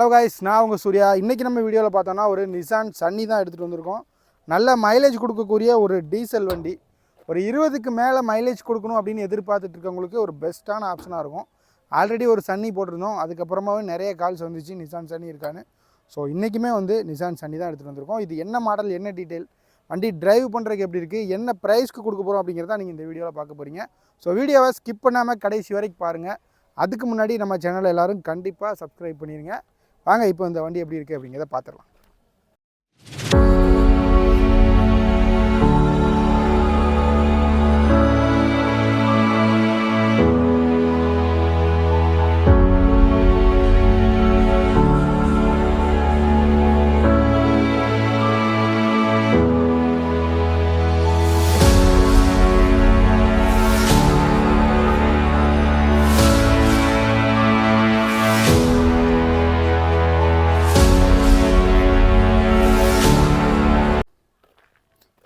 Hello guys நான் உங்கள் சூர்யா. இன்றைக்கி நம்ம வீடியோவில் பார்த்தோன்னா ஒரு நிசான் சன்னி தான் எடுத்துகிட்டு வந்திருக்கோம். நல்ல மைலேஜ் கொடுக்கக்கூடிய ஒரு டீசல் வண்டி. ஒரு இருபதுக்கு மேலே மைலேஜ் கொடுக்கணும் அப்படின்னு எதிர்பார்த்துட்டு இருக்கவங்களுக்கு ஒரு பெஸ்ட்டான ஆப்ஷனாக இருக்கும். ஆல்ரெடி ஒரு சன்னி போட்டிருந்தோம். அதுக்கப்புறமாவே நிறைய கால்ஸ் வந்துச்சு. நிசான் சன்னி இருக்கான்னு. ஸோ இன்றைக்குமே வந்து நிசான் சன்னி தான் எடுத்துகிட்டு வந்திருக்கோம். இது என்ன மாடல் என்ன டீட்டெயில் வண்டி டிரைவ் பண்ணுறதுக்கு எப்படி இருக்குது என்ன ப்ரைஸ்க்கு கொடுக்க போகிறோம் அப்படிங்கிறத நீங்கள் இந்த வீடியோவில் பார்க்க போகிறீங்க ஸோ வீடியோவை ஸ்கிப் பண்ணாமல் கடைசி வரைக்கும் பாருங்கள் அதுக்கு முன்னாடி நம்ம சேனலை எல்லாரும் கண்டிப்பாக சப்ஸ்கிரைப் பண்ணிடுங்க வாங்க இப்போ இந்த வண்டி எப்படி இருக்குது அப்படிங்கிறத பார்த்துடலாம்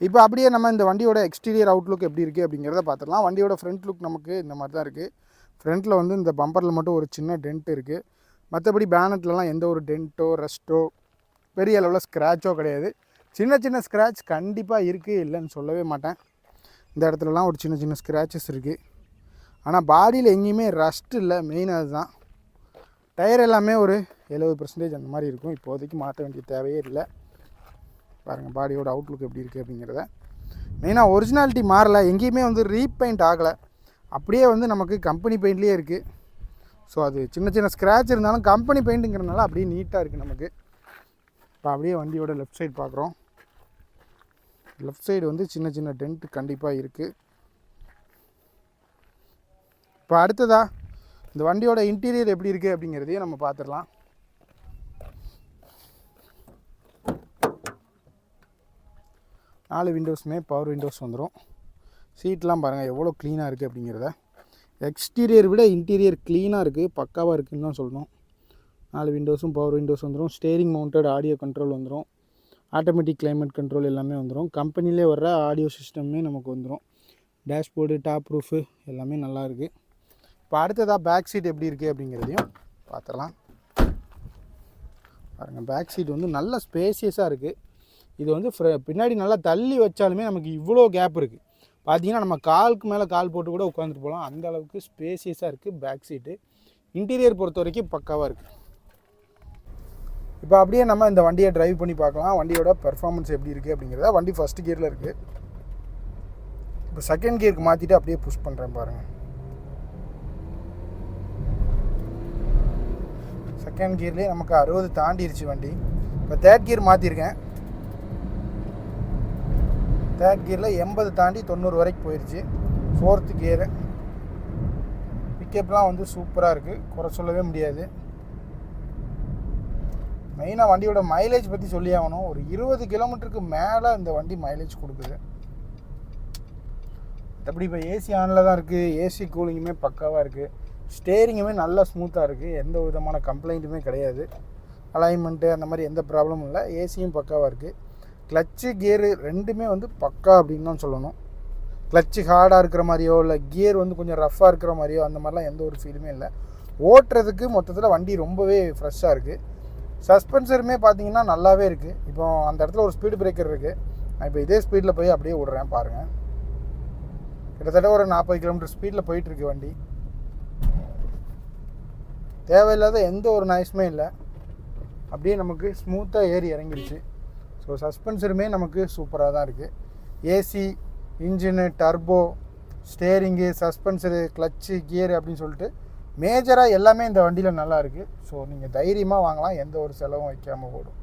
இப்போ அப்படியே நம்ம இந்த வண்டியோட எக்ஸ்டீரியர் அவுட்லுக் எப்படி இருக்குது அப்படிங்கிறத பார்த்துடலாம். வண்டியோட ஃப்ரண்ட் லுக் நமக்கு இந்த மாதிரி தான் இருக்குது ஃப்ரண்ட்டில் வந்து இந்த பம்பரில் மட்டும் ஒரு சின்ன டென்ட் இருக்குது மற்றபடி பேனட்லலாம் எந்த ஒரு டென்ட்டோ ரெஸ்ட்டோ பெரிய அளவில் ஸ்க்ராச்சோ கிடையாது. சின்ன சின்ன ஸ்க்ராட்ச் கண்டிப்பாக இருக்குது இல்லைன்னு சொல்லவே மாட்டேன். இந்த இடத்துலலாம் ஒரு சின்ன சின்ன ஸ்க்ராச்சஸ் இருக்குது ஆனால் பாடியில் எங்கேயுமே ரஸ்ட் இல்லை. மெயின் அதுதான். டயர் எல்லாமே ஒரு எழுபது பர்சன்டேஜ் அந்த மாதிரி இருக்கும். இப்போதைக்கு மாற்ற வேண்டிய தேவையே இல்லை. பாருங்கள் பாடியோட அவுட்லுக் எப்படி இருக்குது அப்படிங்கிறத. மெயினாக ஒரிஜினாலிட்டி மாறலை எங்கேயுமே வந்து ரீபெயிண்ட் ஆகலை. அப்படியே வந்து நமக்கு கம்பெனி பெயிண்ட்லேயே இருக்குது ஸோ அது சின்ன சின்ன ஸ்க்ராட்ச் இருந்தாலும் கம்பெனி பெயிண்ட்டுங்கிறனால அப்படியே நீட்டாக இருக்குது நமக்கு. இப்போ அப்படியே வண்டியோட லெஃப்ட் சைடு பார்க்குறோம் லெஃப்ட் சைடு வந்து சின்ன சின்ன டென்ட் கண்டிப்பாக இருக்குது இப்போ அடுத்ததா இந்த வண்டியோட இன்டீரியர் எப்படி இருக்குது அப்படிங்கிறதையும் நம்ம பார்த்துடலாம் நாலு விண்டோஸுமே பவர் விண்டோஸ் வந்துடும் சீட்லாம் பாருங்கள் எவ்வளோ க்ளீனாக இருக்குது அப்படிங்கிறத. எக்ஸ்டீரியர் விட இன்டீரியர் க்ளீனாக இருக்குது பக்காவாக இருக்குன்னு தான் சொல்லணும். நாலு விண்டோஸும் பவர் விண்டோஸ் வந்துடும் ஸ்டேரிங் மவுண்டட் ஆடியோ கண்ட்ரோல் வந்துடும் ஆட்டோமேட்டிக் கிளைமேட் கண்ட்ரோல் எல்லாமே வந்துடும் கம்பெனிலே வர்ற ஆடியோ சிஸ்டமே நமக்கு வந்துடும் டேஷ்போர்டு டாப் ப்ரூஃபு எல்லாமே நல்லா இருக்குது இப்போ அடுத்ததாக பேக் சீட் எப்படி இருக்குது அப்படிங்கிறதையும் பார்த்துடலாம். பாருங்கள் பேக் சீட் வந்து நல்ல ஸ்பேசியஸாக இருக்குது இது வந்து பின்னாடி நல்லா தள்ளி வச்சாலுமே நமக்கு இவ்வளோ கேப் இருக்குது பார்த்தீங்கன்னா நம்ம காலுக்கு மேலே கால் போட்டு கூட உட்காந்துட்டு போகலாம். அந்த அளவுக்கு ஸ்பேசியஸாக இருக்குது பேக் சீட்டு இன்டீரியர் பொறுத்த வரைக்கும் பக்காவாக இருக்குது இப்போ அப்படியே நம்ம இந்த வண்டியை டிரைவ் பண்ணி பார்க்கலாம். வண்டியோட பெர்ஃபார்மன்ஸ் எப்படி இருக்குது அப்படிங்கிறத. வண்டி ஃபஸ்ட் கியரில் இருக்குது இப்போ செகண்ட் கியருக்கு மாற்றிட்டு அப்படியே புஷ் பண்ணுறேன் பாருங்கள் செகண்ட் கியர்லேயே நமக்கு அறுபது தாண்டிருச்சு வண்டி. இப்போ தேர்ட் கியர் மாற்றிருக்கேன் தேர்ட் கியரில் எண்பது தாண்டி தொண்ணூறு வரைக்கும் போயிடுச்சு ஃபோர்த்து கியரு பிக்கப்லாம் வந்து சூப்பராக இருக்குது குறை சொல்லவே முடியாது. மெயினாக வண்டியோட மைலேஜ் பற்றி சொல்லி ஆகணும். ஒரு இருபது கிலோமீட்டருக்கு மேலே இந்த வண்டி மைலேஜ் கொடுக்குது. மற்றபடி இப்போ ஏசி ஆனில் தான் இருக்குது ஏசி கூலிங்குமே பக்காவாக இருக்குது ஸ்டேரிங்குமே நல்லா ஸ்மூத்தாக இருக்குது எந்த விதமான கம்ப்ளைண்ட்டுமே கிடையாது. அலைன்மெண்ட்டு அந்த மாதிரி எந்த ப்ராப்ளமும் இல்லை. ஏசியும் பக்காவாக இருக்குது கிளச்சு கியரு ரெண்டுமே வந்து பக்கா அப்படின்னு தான் சொல்லணும். கிளச்சு ஹார்டாக இருக்கிற மாதிரியோ இல்லை கியர் வந்து கொஞ்சம் ரஃப்பாக இருக்கிற மாதிரியோ அந்த மாதிரிலாம் எந்த ஒரு ஃபீலுமே இல்லை. ஓட்டுறதுக்கு மொத்தத்தில் வண்டி ரொம்பவே ஃப்ரெஷ்ஷாக இருக்குது சஸ்பென்சருமே பார்த்தீங்கன்னா நல்லாவே இருக்குது இப்போ அந்த இடத்துல ஒரு ஸ்பீடு பிரேக்கர் இருக்குது நான் இப்போ இதே ஸ்பீடில் போய் அப்படியே விட்றேன் பாருங்கள் கிட்டத்தட்ட ஒரு நாற்பது கிலோமீட்டர் ஸ்பீடில் போயிட்டுருக்கு வண்டி. தேவையில்லாத எந்த ஒரு நாய்ஸுமே இல்லை. அப்படியே நமக்கு ஸ்மூத்தாக ஏறி இறங்கிடுச்சு. ஸோ சஸ்பென்சருமே நமக்கு சூப்பராக தான் இருக்குது AC engine turbo steering suspension clutch gear அப்படின்னு சொல்லிட்டு மேஜராக எல்லாமே இந்த வண்டியில் நல்லா இருக்குது ஸோ நீங்கள் தைரியமாக வாங்கலாம். எந்த ஒரு செலவும் வைக்காமல் ஓடும்.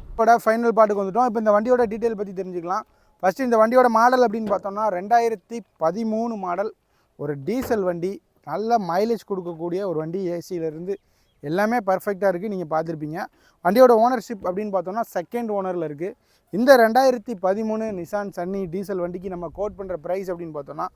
இப்போட ஃபைனல் பாட்டுக்கு வந்துட்டோம். இப்போ இந்த வண்டியோட டீட்டெயில் பற்றி தெரிஞ்சுக்கலாம். ஃபஸ்ட்டு இந்த வண்டியோட மாடல் அப்படின்னு பார்த்தோம்னா ரெண்டாயிரத்தி பதிமூணு மாடல் ஒரு டீசல் வண்டி. நல்ல மைலேஜ் கொடுக்கக்கூடிய ஒரு வண்டி ஏசியிலேருந்து எல்லாமே பர்ஃபெக்டாக இருக்குது நீங்கள் பார்த்துருப்பீங்க. வண்டியோட ஓனர்ஷிப் அப்படின்னு பார்த்தோம்னா செகண்ட் ஓனரில் இருக்குது இந்த ரெண்டாயிரத்தி பதிமூணு நிசான் சன்னி டீசல் வண்டிக்கு நம்ம கோட் பண்ணுற ப்ரைஸ் அப்படின்னு பார்த்தோம்னா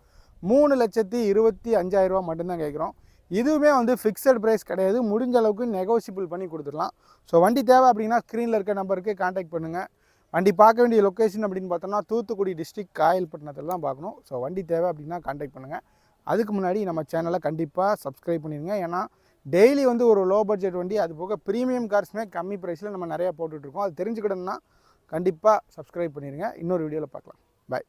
மூணு லட்சத்தி இருபத்தி அஞ்சாயிரரூபா மட்டும்தான் கேட்குறோம். இதுவுமே வந்து ஃபிக்ஸட் ப்ரைஸ் கிடையாது. முடிஞ்ச அளவுக்கு நெகோசியபிள் பண்ணி கொடுத்துடலாம். ஸோ வண்டி தேவை அப்படின்னா ஸ்க்ரீனில் இருக்க நம்பருக்கு காண்டாக்ட் பண்ணுங்கள் வண்டி பார்க்க வேண்டிய லொக்கேஷன் அப்படின்னு பார்த்தோம்னா தூத்துக்குடி டிஸ்ட்ரிக்ட் காயல்பட்டினத்தில் தான் பார்க்கணும். ஸோ வண்டி தேவை அப்படின்னா காண்டாக்ட் பண்ணுங்கள் அதுக்கு முன்னாடி நம்ம சேனலை கண்டிப்பாக சப்ஸ்கிரைப் பண்ணிடுங்க. ஏன்னா டெய்லி வந்து ஒரு லோ பட்ஜெட் வண்டி அது போக ப்ரீமியம் கார்ஸுமே கம்மி ப்ரைஸில் நம்ம நிறையா போட்டுட்ருக்கோம் அது தெரிஞ்சுக்கிடணும்னா கண்டிப்பாக சப்ஸ்கிரைப் பண்ணிடுங்க இன்னொரு வீடியோவில் பார்க்கலாம். பாய்